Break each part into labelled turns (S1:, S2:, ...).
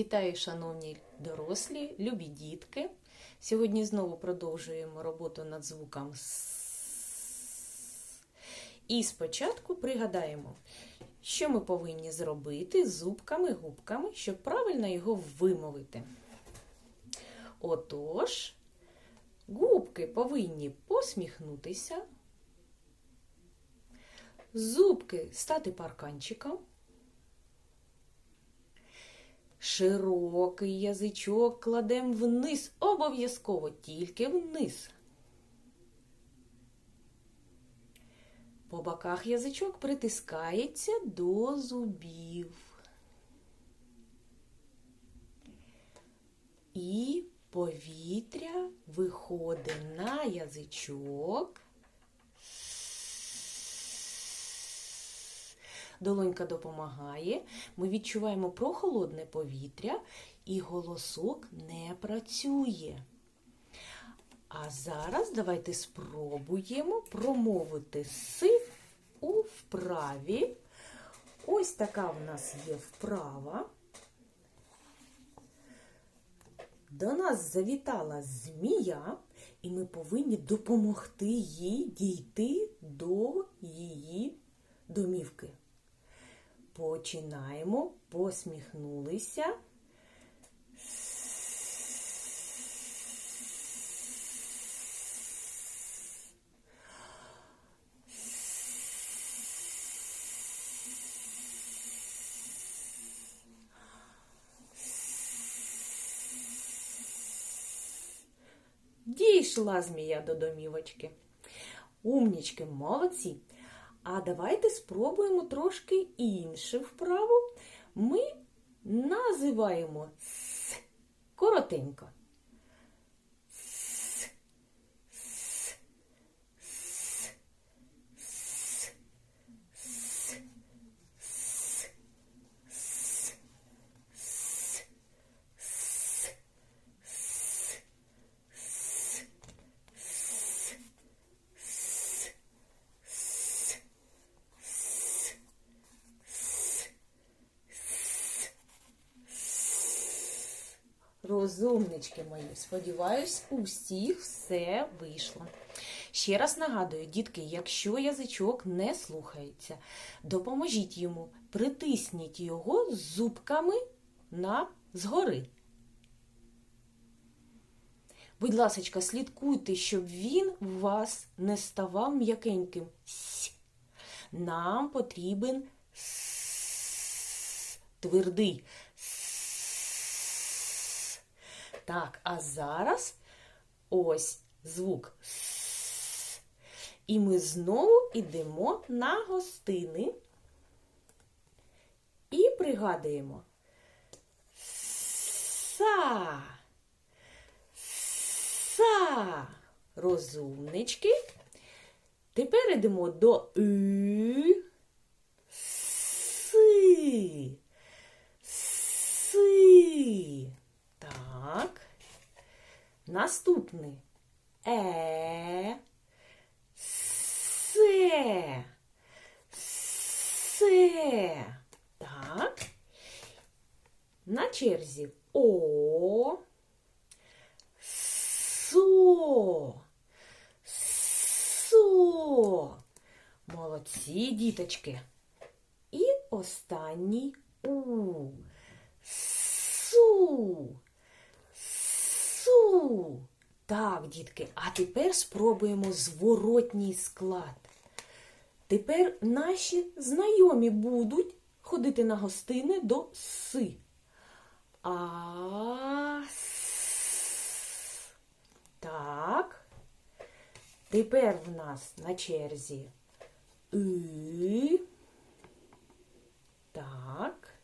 S1: Вітаю, шановні дорослі, любі дітки. Сьогодні знову продовжуємо роботу над звуком С. І спочатку пригадаємо, що ми повинні зробити з зубками, губками, щоб правильно його вимовити. Отож, губки повинні посміхнутися, зубки стати парканчиком. Широкий язичок кладемо вниз, обов'язково тільки вниз. По боках язичок притискається до зубів. І повітря виходить на язичок. Долонька допомагає. Ми відчуваємо прохолодне повітря, і голосок не працює. А зараз давайте спробуємо промовити си у вправі. Ось така в нас є вправа. До нас завітала змія, і ми повинні допомогти їй дійти до її домівки. Починаємо, посміхнулися. Дійшла змія до домівочки. Умнічки, молодці. А давайте спробуємо трошки іншу вправу. Ми називаємо с коротенько. Розумнички мої, сподіваюсь, у всіх все вийшло. Ще раз нагадую, дітки, якщо язичок не слухається, допоможіть йому, притисніть його зубками на згори. Будь ласка, слідкуйте, щоб він у вас не ставав м'якеньким. Нам потрібен твердий. С. Так, а зараз ось звук С. І ми знову йдемо на гостини і пригадуємо. Са. Са. Розумнички. Тепер йдемо до И. Наступний. Е. Се. Се. Так. На черзі О. Со. Со. Молодці, діточки. І останній У. Су. Так, дітки, а тепер спробуємо зворотній склад. Тепер наші знайомі будуть ходити на гостини до си. А. Так. Тепер в нас на черзі И. Так.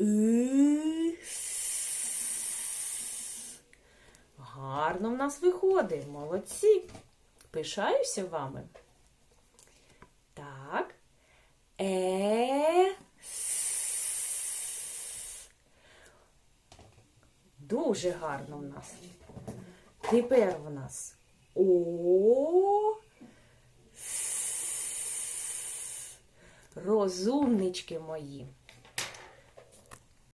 S1: И. Гарно в нас виходить. Молодці. Пишаюся вами. Так. Е. с. Дуже гарно в нас. Тепер в нас О. с. Розумнички мої.